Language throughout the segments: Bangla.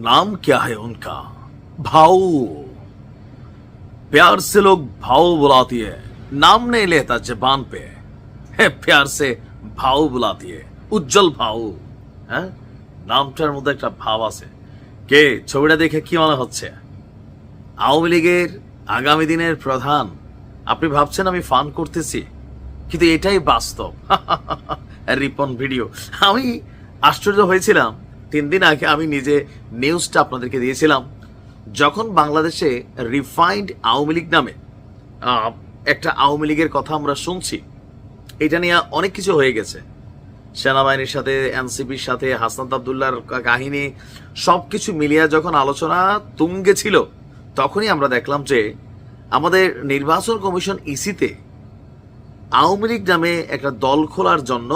नाम क्या है उनका भाऊ प्यार से लोग भाऊ बुलाती है नाम नहीं लेता जबान पे है प्यार से ভাউ বুলাতি है উজ্জ্বল ভাউ হ্যাঁ নামটার মধ্যে একটা ভাব আছে কে ছবিটা দেখে কি মনে হচ্ছে আওয়ামী লীগের আগামী দিনের প্রধান আপনি ভাবছেন আমি ফান করতেছি কিন্তু এটাই বাস্তব রিপন ভিডিও আমি আশ্চর্য হয়েছিলাম তিন দিন আগে আমি নিজে নিউজটা আপনাদেরকে দিয়েছিলাম, যখন বাংলাদেশে রিফাইন্ড আওয়ামী লীগ নামে একটা আওয়ামী লীগের কথা আমরা শুনছি, এটা নিয়ে অনেক কিছু হয়ে গেছে। সেনাবাহিনীর সাথে, এনসিপির সাথে, হাসনাত আবদুল্লার কাহিনী সব কিছু মিলিয়ে যখন আলোচনা তুঙ্গে ছিল, তখনই আমরা দেখলাম যে আমাদের নির্বাচন কমিশন ইসিতে আওয়ামী লীগ নামে একটা দল খোলার জন্য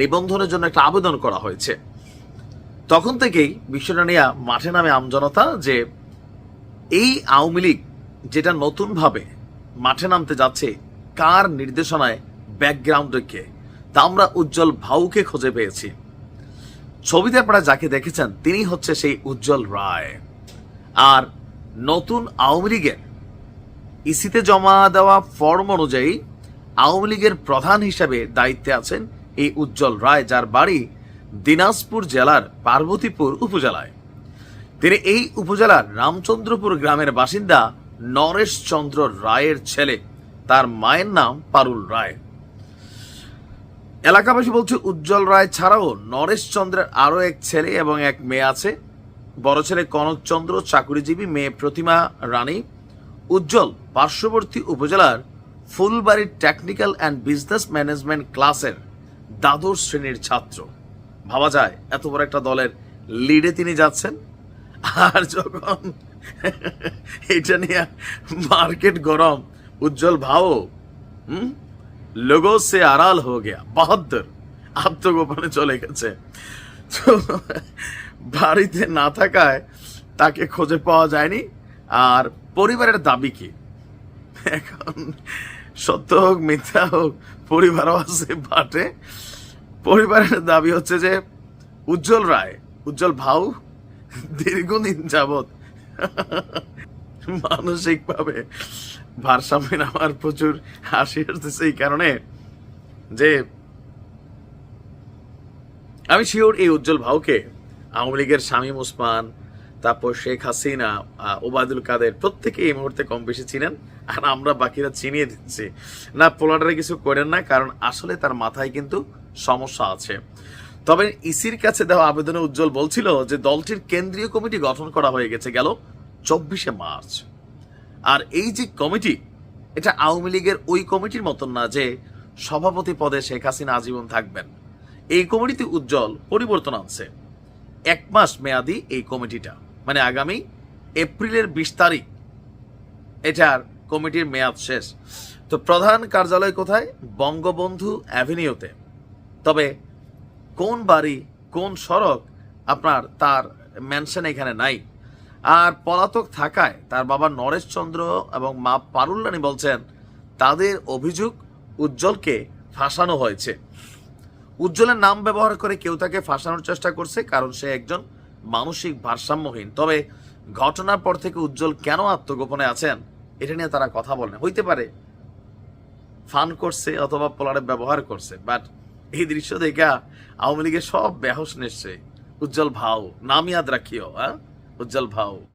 নিবন্ধনের জন্য একটা আবেদন করা হয়েছে। তখন থেকেই বিষয়টা নিয়ে মাঠে নামে আমজনতা যে এই আওয়ামী লীগ যেটা নতুনভাবে মাঠে নামতে যাচ্ছে, কার নির্দেশনায় ব্যাকগ্রাউন্ডে কে তা আমরা উজ্জ্বল ভাউকে খুঁজে পেয়েছি। ছবিতে আপনারা যাকে দেখেছেন, তিনি হচ্ছে সেই উজ্জ্বল রায়। আর নতুন আওয়ামী লীগের ইসিতে জমা দেওয়া ফর্ম অনুযায়ী, আওয়ামী লীগের প্রধান হিসাবে দায়িত্বে আছেন এই উজ্জ্বল রায়, যার বাড়ি দিনাজপুর জেলার পার্বতীপুর উপজেলায়। তিনি এই উপজেলার রামচন্দ্রপুর গ্রামের বাসিন্দা নরেশ চন্দ্র রায়ের ছেলে। তার মায়ের নাম পারুল রায়। এলাকাবাসী বলছে, উজ্জ্বল রায় ছাড়াও নরেশ চন্দ্রের আরও এক ছেলে এবং এক মেয়ে আছে। বড় ছেলে কনকচন্দ্র, চাকুরিজীবী মেয়ে প্রতিমা রানী। উজ্জ্বল পার্শ্ববর্তী উপজেলার ফুলবাড়ির টেকনিক্যাল অ্যান্ড বিজনেস ম্যানেজমেন্ট ক্লাসের দ্বাদশ শ্রেণির ছাত্র। ভাবা যায়, এত বড় একটা দলের লিডে তিনি যাচ্ছেন। আর যখন এটা নিয়ে মার্কেট গরম, উজ্জ্বল ভাও, হুম? লোগো সে আড়াল হো গিয়া, বাহাত্তর আত্মগোপনে চলে গেছে। বাড়িতে না থাকায় তাকে খুঁজে পাওয়া যায়নি। আর পরিবারের দাবি কি? এখন সত্য হোক, মিথ্যা হোক, পরিবারও আছে বাটে। পরিবারের দাবি হচ্ছে যে উজ্জ্বল রায়, উজ্জ্বল ভাউ, দীর্ঘদিন যাবৎ মানসিকভাবে ভারসাম্যহীন আমার প্রচুর হাসি আসতেছে এই কারণে যে আমি শিওর এই উজ্জ্বল ভাউকে আওয়ামী লীগের শামীম ওসমান, তারপর শেখ হাসিনা ওবায়দুল কাদের প্রত্যেকে এই মুহূর্তে কম বেশি চিনেন আর আমরা বাকিরা চিনিয়ে দিচ্ছি। না পোলাটারে কিছু করেন না, কারণ আসলে তার মাথায় কিন্তু সমস্যা আছে। তবে ইসির কাছে দেওয়া আবেদনে উজ্জ্বল বলছিল যে দলটির কেন্দ্রীয় কমিটি গঠন করা হয়ে গেছে গেল চব্বিশে মার্চ। আর এই যে কমিটি, এটা আওয়ামী লীগের ওই কমিটির মতন না যে সভাপতি পদে শেখ হাসিনা আজীবন থাকবেন। এই কমিটিতে উজ্জ্বল পরিবর্তন আনছে। এক মাস মেয়াদি এই কমিটিটা। মানে আগামী এপ্রিলের বিশ তারিখ এটার কমিটির মেয়াদ শেষ। তো প্রধান কার্যালয় কোথায়? বঙ্গবন্ধু অ্যাভিনিউতে। তবে কোন বাড়ি, কোন সড়ক আপনার তার মেনশন এখানে নাই? আর পলাতক থাকায় তার বাবা নরেশ চন্দ্র এবং মা পারুল্লানি বলছেন, তাদের অভিযোগ উজ্জ্বলকে ফাঁসানো হয়েছে। উজ্জ্বলের নাম ব্যবহার করে কেউ তাকে ফাঁসানোর চেষ্টা করছে, কারণ সে একজন মানসিক ভারসাম্যহীন। তবে ঘটনার পর থেকে উজ্জ্বল কেন আত্মগোপনে আছেন, এটা নিয়ে তারা কথা বলেন হইতে পারে, ফান করছে অথবা পোলারে ব্যবহার করছে বাট এই দৃশ্য দেখা আওয়ামী লীগের সব বেহস নিশ্চয় উজ্জ্বল ভাও। নাম ইয়াদ রাখিও হ্যাঁ? উজ্জ্বল ভাও।